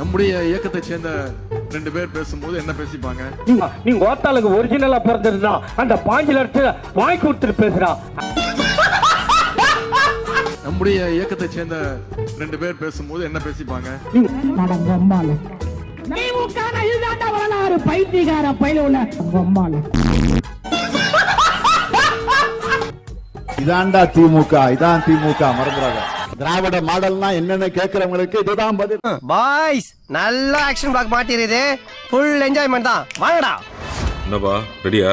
நம்முடைய இயக்கத்தை சேர்ந்த ரெண்டு பேர் பேசும்போது என்ன பேசிப்பாங்க? நீ ஓத்தாளுக்கு ஒரிஜினலா பிறந்திருந்தா அந்த பாஞ்சு லட்சம் வாங்கி கொடுத்துட்டு பேசுறா. நம்முடைய இயக்கத்தை சேர்ந்த ரெண்டு பேர் பேசும்போது என்ன பேசிப்பாங்க? பைத்தியக்கார பயில உள்ள பொம்மால இதான்டா திமுக இதான் திமுக மறந்துடாத. திராவிட மாடல்னா என்னன்னு கேக்குறவங்களுக்கு இதுதான் பதில். பாய்ஸ் நல்ல ஆக்ஷன் பிளாக் மாட்டிருது ஃபுல் என்ஜாய்மெண்ட் தான். வாங்கடா. என்னப்பா ரெடியா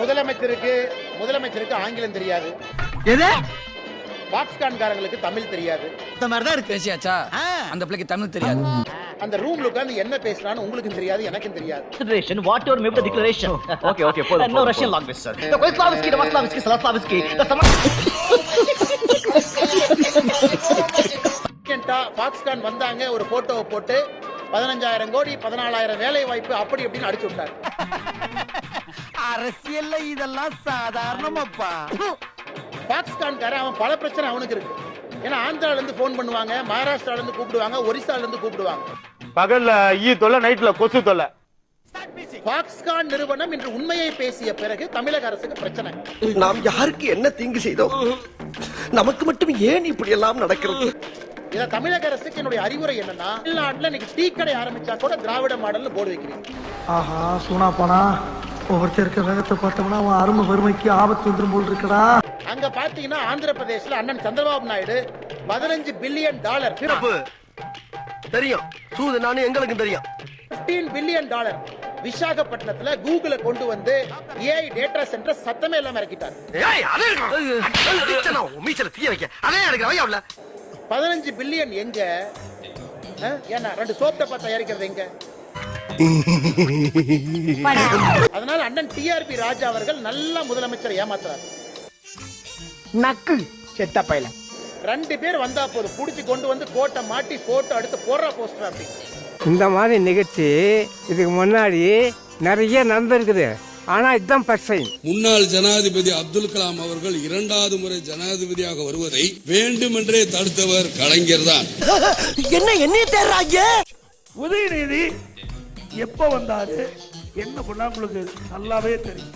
முதலமைச்சருக்கு முதலமைச்சருக்கு ஆங்கிலம் தெரியாது. எது? பாப்கார்ன்காரங்களுக்கு தமிழ் தெரியாது. இந்த மாதிரி தான் இருக்கு. பேசியாச்சா? அந்த பிள்ளைக்கு தமிழ் தெரியாது. அந்த ரூம்ல உட்கார்ந்து என்ன பேசுறான்னு உங்களுக்கும் தெரியாது எனக்கும் தெரியாது. Declaration, whatever may be the declaration. okay, okay, follow, no Russian language, sir. The Slavsky, the Slavsky, Slavsky, the popcorn வந்தாங்க ஒரு போட்டோவை போட்டு பதினஞ்சாயிரம் கோடி பதினாலாயிரம் வேலை வாய்ப்பு அப்படி அப்படின்னு அடிச்சு விட்டாரு. அரசியல்ல இதெல்லாம் சாதாரணமாப்பா. பாகிஸ்தான்காரன் அவன் பல பிரச்சனை அவனுக்கு இருக்கு. ஏன்னா ஆந்திரால இருந்து போன் பண்ணுவாங்க மகாராஷ்டிரால இருந்து கூப்பிடுவாங்க ஒரிசால இருந்து கூப்பிடுவாங்க. பகல்ல ஈ தொல்லை நைட்ல கொசு தொல்லை. பாக்ஸ்கான் நிறுவனம் இன்று உண்மையை பேசிய பிறகு தமிழக அரசுக்கு பிரச்சனை. நாம் யாருக்கு என்ன தீங்கு செய்தோம்? நமக்கு மட்டும் ஏன் இப்படி எல்லாம் நடக்கிறது? இத தமிழக அரசுக்கு என்னுடைய அறிவுரை என்னன்னா தமிழ்நாட்டுல இன்னைக்கு டீ கடை ஆரம்பிச்சா கூட திராவிட மாடல்னு போர்டு வைக்கிறீங்க. ஆஹா சூனா போனா ஒவ்வொருத்தர் இருக்க வேகத்தை பார்த்தோம்னா அவன் அருமை வறுமைக்கு ஆபத்து வந்துரும் போல் இருக்கடா. பாத்தீங்கன்னா ஆந்திர பிரதேஷ்ல அண்ணன் சந்திரபாபு நாயுடு பதினஞ்சு பில்லியன் டாலர். தெரியும். சூது நானும் எங்களுக்கும் தெரியும். 15 பில்லியன் டாலர். விசாகப்பட்டினத்துல கூகுள கொண்டு வந்து ஏஐ டேட்டா சென்டர் சத்தமே இல்லாம இறக்கிட்டார். ஏய் அதே இருக்கணும். மீச்சல தீய வைக்க. அதே எனக்கு வையா பதினஞ்சு பில்லியன் எங்க? ஏன்னா ரெண்டு சோப் டப்பா தயாரிக்கிறது எங்க? அதனால அண்ணன் டிஆர்பி ராஜா அவர்கள் நல்ல முதலமைச்சரை ஏமாத்துறாரு. நக்கு. செத்த பையல ரெண்டு பேர் வந்தா போதும். புடிச்சு கொண்டு வந்து கோட்டை மாட்டி போட்டோ எடுத்து போடுற போஸ்டர் அப்படி. இந்த மாதிரி நிகழ்ச்சி இதுக்கு முன்னாடி நிறைய நடந்திருக்குது. ஆனா இதுதான் ஃபர்ஸ்ட் டைம் முன்னாள் ஜனாதிபதி அப்துல் கலாம் அவர்கள் இரண்டாவது முறை ஜனாதிபதியாக வருவதை வேண்டுமென்றே தடுத்தவர் கலைஞர் தான். என்ன என்னைய தேர்றாங்க உதயநிதி எப்ப வந்தாரு? என்ன பண்ணா உங்களுக்கு நல்லாவே தெரியும்.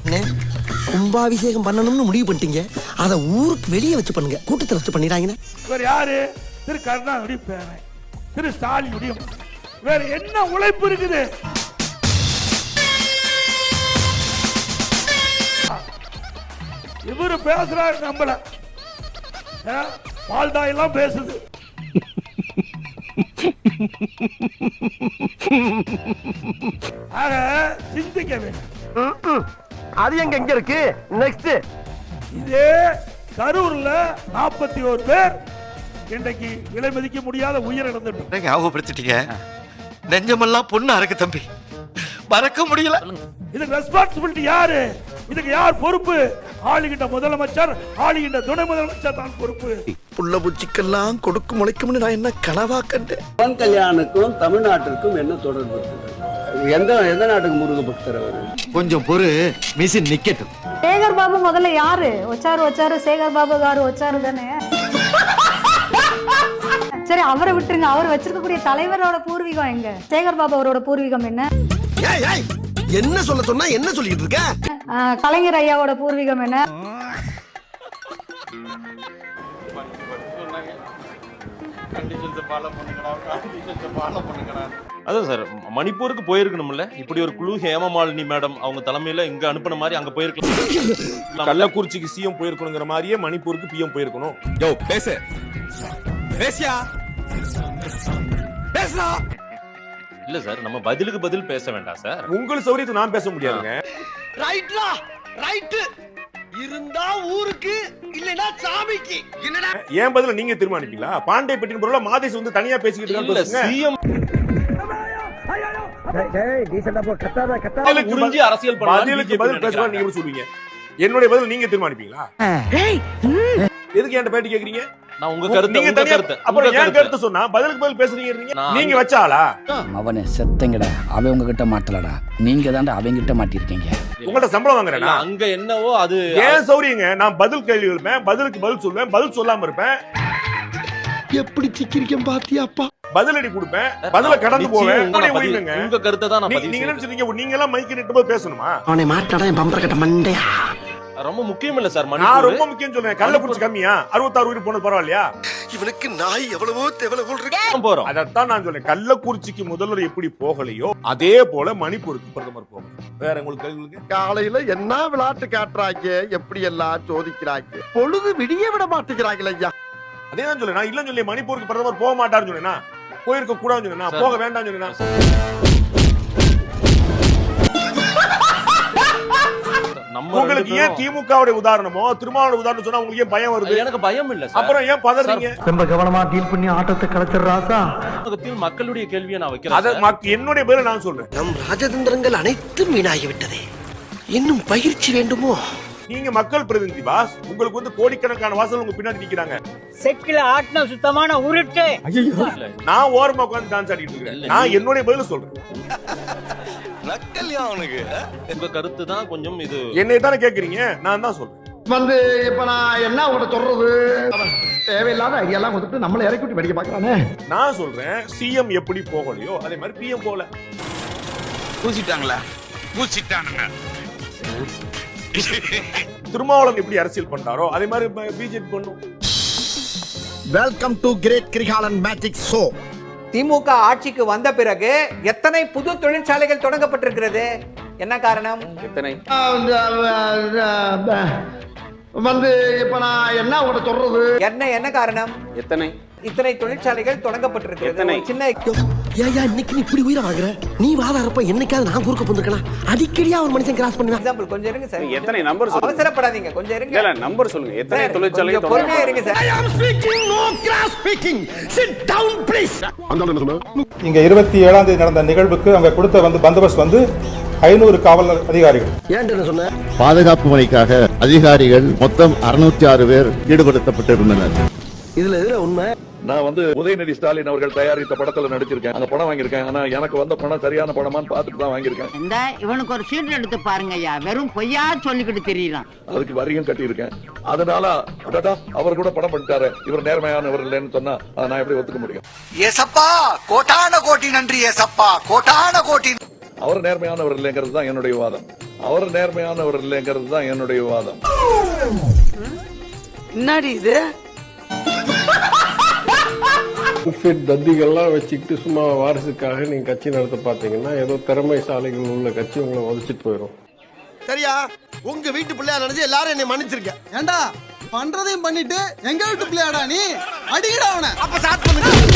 கும்பாபிஷேகம் பண்ணணும்னு முடிவு பண்ணிட்டீங்க. அதை ஊருக்கு வெளியே வச்சு பண்ணுங்க. கூட்டத்தில் வச்சு பண்ணிடுறாங்க இவர் யாரு? திரு கருணாநிதி பேரன். திரு ஸ்டாலினுடைய மகன். வேற என்ன உழைப்பு இருக்குது? இவரு பேசுறாரு நம்மள. வாழ்தாயெல்லாம் எல்லாம் பேசுது. ஆக சிந்திக்க வேண்டும். அது எங்க எங்க இருக்கு? நெக்ஸ்ட் இதே கரூர்ல நாற்பத்தி ஒரு பேர் இன்றைக்கு விலை மதிக்க முடியாத உயிரிழந்துட்டு ஞாபகப்படுத்திட்டீங்க? நெஞ்சமெல்லாம் பொண்ணு அறக்கு தம்பி. மறக்க முடியல. இதுக்கு ரெஸ்பான்சிபிலிட்டி யாரு? இதுக்கு யார் பொறுப்பு? ஆளுகின்ற முதலமைச்சர் ஆளுகின்ற துணை முதலமைச்சர் தான் பொறுப்பு. புள்ள பூச்சிக்கெல்லாம் கொடுக்கு முளைக்கும்னு நான் என்ன கனவா கண்டேன்? பவன் கல்யாணுக்கும் தமிழ்நாட்டிற்கும் என்ன தொடர்பு எந்த எந்த நாட்டுக்கு முருக பக்தர் அவரு? கொஞ்சம் பொறு மிஷின் நிக்கட்டும். சேகர் பாபு முதல்ல யாரு? வச்சாரு வச்சாரு சேகர் பாபு காரு வச்சாரு தானே? சரி அவரை விட்டுருங்க. அவர் வச்சிருக்கக்கூடிய தலைவரோட பூர்வீகம் எங்க? சேகர் பாபு அவரோட பூர்வீகம் என்ன? என்ன சொல்ல சொன்னா என்ன சொல்லிட்டு இருக்க? கலைஞர் ஐயாவோட பூர்வீகம் என்ன? அதான் சார் மணிப்பூருக்கு போயிருக்கணும்ல? இப்படி ஒரு குழு ஹேமமாலினி மேடம் அவங்க தலைமையில இங்க அனுப்புன மாதிரி அங்க போயிருக்கலாம். கள்ளக்குறிச்சிக்கு சிஎம் போயிருக்கணுங்கிற மாதிரியே மணிப்பூருக்கு பிஎம் போயிருக்கணும். யோ பேசு. பேசியா? இல்ல சார் நம்ம பதிலுக்கு பதில் பேச வேண்டாம் சார். உங்கள் சௌரியத்தை நான் பேச முடியாதுங்க. ரைட்லா ரைட் இருந்தா ஊருக்கு இல்லனா சாமிக்கு. என்னடா? ஏன் பதில நீங்க தீர்மானிப்பீங்களா? பாண்டே பெட்டின் பொருளா மாதேஷ் வந்து தனியா பேசிக்கிட்டு இல்ல இருக்கான்னு சிஎம் என்னுடைய பதில் நீங்க தீர்மானிப்பீங்களா? எதுக்கு என்கிட்ட பேட்டி கேக்குறீங்க? நான் உங்க கருத்து நீங்க தனியா கருத்து அப்புறம் ஏன் கருத்து. சொன்னா பதிலுக்கு பதில் பேசுறீங்க நீங்க வச்ச ஆளா அவனை செத்தங்கடா அவன் உங்ககிட்ட மாட்டலடா. நீங்க தாண்டா அவங்கிட்ட மாட்டிருக்கீங்க உங்கள்ட்ட சம்பளம் வாங்குறேனா? அங்க என்னவோ அது ஏன் சௌரியங்க? நான் பதில் கேள்வி இருப்பேன் பதிலுக்கு பதில் சொல்லுவேன் பதில் சொல்லாம இருப்பேன். எப்படி சிக்கிரிக்கம் பாத்தியாப்பா பதிலடி கொடுப்பேன் பதில கடந்து போவேன் உங்க கருத்தை தான் நீங்க. நினைச்சிருக்கீங்க நீங்க எல்லாம் மைக்கு நிட்டு போது பேசணுமா? அவனை மாட்டாடா என் பம்பர கட்ட மண்டையா? ரொம்ப முக்கியம் இல்ல சார் நான் ரொம்ப முக்கியம் சொல்றேன். கள்ளக்குறிச்சி கம்மியா? அறுபத்தாறு உயிர் போனது பரவாயில்லையா? இவனுக்கு நாய் எவ்வளவோ தேவல போல் இருக்கு. தான் போறோம்? அதைத்தான் நான் சொல்றேன். கள்ளக்குறிச்சிக்கு முதல்வர் எப்படி போகலையோ அதே போல மணிப்பூருக்கு பிரதமர் போகணும். வேற உங்களுக்கு கேள்வி இருக்கு? காலையில என்ன விளையாட்டு காட்டுறாங்க? எப்படி எல்லாம் சோதிக்கிறாங்க? பொழுது விடிய விட மாட்டேங்கிறாங்களே ஐயா. அதே தான் சொல்றேன். நான் இல்லன்னு சொல்லி மணிப்பூருக்கு பிரதமர் போக மாட்டாருன்னு சொன்னேனா போயிருக்க கூடாதுன்னு சொன்னேனா. போக வேண்டாம்னு சொன்னேனா உங்களுக்கு ஏன் திமுகவுடைய உதாரணமோ திருமாவளவன் உதாரணம் சொன்னா உங்களுக்கு ஏன் பயம் வருது? எனக்கு பயம் இல்ல சார். அப்புறம் ஏன் பதறீங்க? ரொம்ப கவனமா டீல் பண்ணி ஆட்டத்தை கலைச்சிடுறாசா மக்களுடைய கேள்வியை நான் வைக்கிறேன் அத என்னுடைய பேரை நான் சொல்றேன். நம் ராஜதந்திரங்கள் அனைத்தும் வீணாகிவிட்டதே. இன்னும் பயிற்சி வேண்டுமோ? நீங்க மக்கள் பிரதிநிதி பாஸ். உங்களுக்கு வந்து கோடிக்கணக்கான வாசல் உங்க பின்னாடி நிக்கிறாங்க. செக்கில ஆட்டின சுத்தமான உருட்டு. நான் ஓரமா உட்கார்ந்து டான்ஸ் ஆடிட்டு இருக்கேன் நான் என்னுடைய பதில சொல்றேன். உங்க கருத்து தான் கொஞ்சம் இது. என்னை தானே கேக்குறீங்க? நான் தான் சொல்றேன். வந்து இப்ப நான் என்ன உங்கள்ட்ட சொல்றது? தேவையில்லாத ஐடியாலாம் கொடுத்துட்டு நம்மளை இறக்கி விட்டு வெடிக்க பாக்குறானே. நான் சொல்றேன் சிஎம் எப்படி போகலையோ அதே மாதிரி பிஎம் போல பூசிட்டாங்களா? பூசிட்டானுங்க. திருமாவளவன் எப்படி அரசியல் பண்றாரோ அதே மாதிரி பிஜேபி பண்ணும். Welcome to great Kirikalan magic show DMK ஆட்சிக்கு வந்த பிறகு எத்தனை புது தொழிற்சாலைகள் தொடங்கப்பட்டிருக்கிறது? என்ன காரணம்? எத்தனை? வந்து இப்ப நான் என்ன உங்கள்ட்ட சொல்றது? என்ன என்ன காரணம்? எத்தனை? இத்தனை தொழிற்சாலைகள் தொடங்கப்பட்டிருக்கிறது. சின்ன ஏயா இன்னைக்கு நீ இப்படி உயிரை வாங்குற நீ வாதாரப்ப என்னைக்காவது நான் குறுக்க போந்துக்கலாம் அடிக்கடியா ஒரு மனுஷன் கிராஸ் பண்ணுவேன் எக்ஸாம்பிள் கொஞ்சம் இருங்க சார். எத்தனை நம்பர். அவசரப்படாதீங்க கொஞ்சம் இருங்க. நம்பர் சொல்லுங்க. எத்தனை தொழிற்சாலை பொறுமையா இருங்க sir. Speaking no cross speaking sit down please இங்க இருபத்தி ஏழாம் தேதி நடந்த நிகழ்வுக்கு அவங்க கொடுத்த வந்து பந்தோபஸ்த் வந்து ஐநூறு காவல் அதிகாரிகள். பாதுகாப்பு பணிக்காக அதிகாரிகள் மொத்தம் அறுநூத்தி ஆறு பேர் ஈடுபடுத்தப்பட்டிருந்தனர். இதுல எதுல உண்மை. நான் வந்து உதயநிதி ஸ்டாலின் அவர்கள் தயாரித்த படத்துல நடிச்சிருக்கேன். அந்த படம் வாங்கியிருக்கேன். ஆனா எனக்கு வந்த பணம் சரியான படமான்னு பார்த்துட்டு தான் வாங்கியிருக்கேன். இந்த இவனுக்கு ஒரு சீட் எடுத்து பாருங்க ஐயா. வெறும் பொய்யா சொல்லிக்கிட்டு தெரியலாம் அதுக்கு வரியும் கட்டியிருக்கேன். அதனால அடடா அவர் கூட படம் பண்ணிட்டாரு. இவர் நேர்மையானவர் இல்லைன்னு சொன்னா அதை நான் எப்படி ஒத்துக்க முடியும்? ஏசப்பா கோட்டான கோட்டி நன்றி ஏசப்பா. கோட்டான கோட்டி அவர் நேர்மையானவர் இல்லைங்கிறது தான் என்னுடைய வாதம். அவர் நேர்மையானவர் இல்லைங்கிறது தான் என்னுடைய வாதம். என்னடி இது? தத்திகள்லாம் வச்சுக்கிட்டு சும்மா வாரிசுக்காக நீங்க கட்சி நடத்த பாத்தீங்கன்னா ஏதோ திறமைசாலிகள் உள்ள கட்சி உங்களை உதச்சிட்டு போயிடும் சரியா? உங்க வீட்டு பிள்ளையா நினைச்சு எல்லாரும் என்னை மன்னிச்சிருக்க. ஏண்டா? பண்றதையும் பண்ணிட்டு எங்க வீட்டு பிள்ளையாடா நீ? அடிக்கடா அவனை. அப்ப பண்ணுங்க